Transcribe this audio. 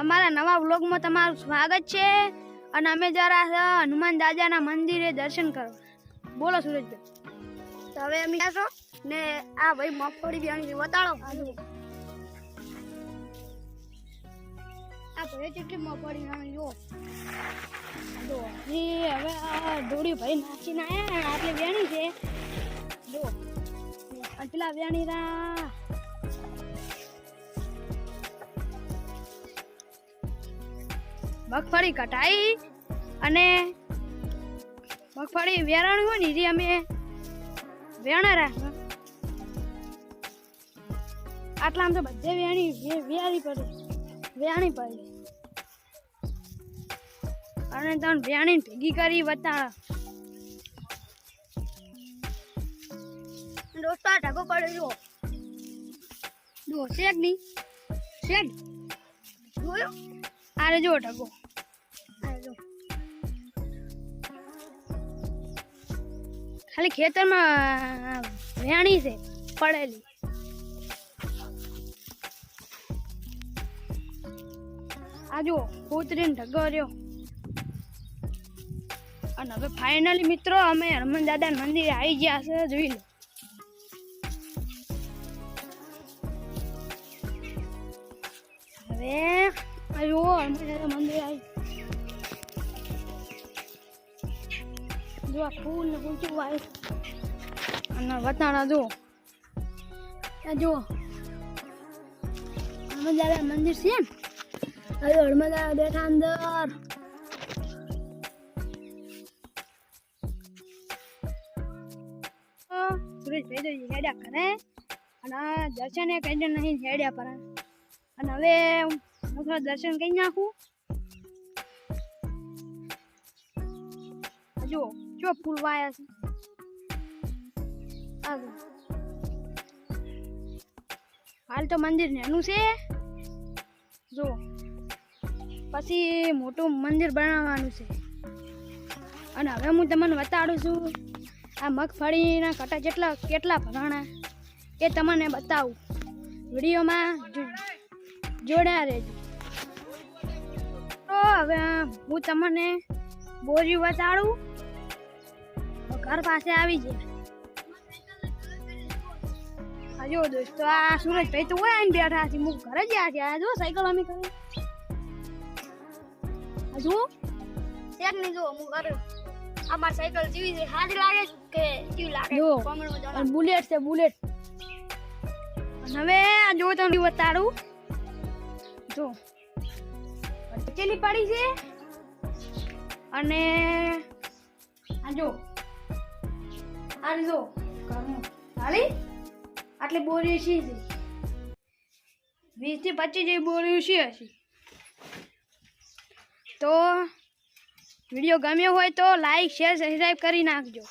અમારા નવા વ્લોગમાં તમારું સ્વાગત છે અને અમે જરા હનુમાન દાદાના મંદિરે દર્શન કરવા. બોલો સુરેશભાઈ તો હવે અમે છો? ને આ ભાઈ મગફળી બિયાણી બતાડો આ ભાઈ કેટલી મગફળી બિયાણી જો. હવે આ દોડી ભાઈ નાખીને આયા આટલી વ્યાણી છે. જો પેલા વેણી રા મગફળી કટાઈ અને મગફળી વેરાણી હોય ને જે અમે વેણા રાખ આટલા આમ તો બધે વેણી વેરી પડે. વેણી પડે. અને તને વેણી ભેગી કરી બતાડા દોસ્તા ઢગો પડેલો. જો શેક. નહીં શેક જોયો? આરે જો ઢગો. ખાલી ખેતરમાં વેણી છે, પડેલી. આ જુઓ, કૂતરીને ઢગો રહ્યો અને હવે ફાઇનલી મિત્રો, અમે હનુમાન દાદા મંદિરે આવી ગયા છે, જોઈ લો. હવે આવ્યો હનુમાન દાદા મંદિર આવી જો આ ફૂલ ને કેવું આવ્યું અને વટાણા જો. આ જો. હનુમાન મંદિર છે હવે હનુમાન બેઠા અંદર. સુરેશભાઈ તો હેડ્યા કરે અને દર્શને કઈ નહીં હેડ્યા પર. અને હવે હું થોડા દર્શન કરી નાખું. જો. જો ફૂલ વાયા છે આ જો. હાલ તો મંદિર નેનું છે જો પછી મોટું મંદિર બનાવવાનું છે અને હવે હું તમને બતાડું છું આ મગફળીના કટા જેટલા કેટલા ભરાણા એ તમને બતાવું વિડીયોમાં જોડ્યા રહેજો તો હવે હું તમને બોરી બતાડું ઘર પાસે આવી આ જો દોસ્તો આ સુરજભાઈ તો હોય આવીને બેઠા છે. હું ઘરે જ આવ્યા છે. આ જો સાયકલ અમે કરી. હજુ એક નહીં જો હું ઘરે. અમાર સાયકલ જીવી છે. હાજ લાગે કે કેવી લાગે જો. અને બુલેટ છે બુલેટ હવે આ જો તમને બતાડું જો. ચેલી પડી છે. અને આ જો. આ જો હાલી? આટલી બોરી છે વીસથી પચીસ જેવી બોરી છે હશે તો વીડિયો ગમ્યો હોય તો લાઈક, શેર સબસ્ક્રાઈબ કરી નાખજો.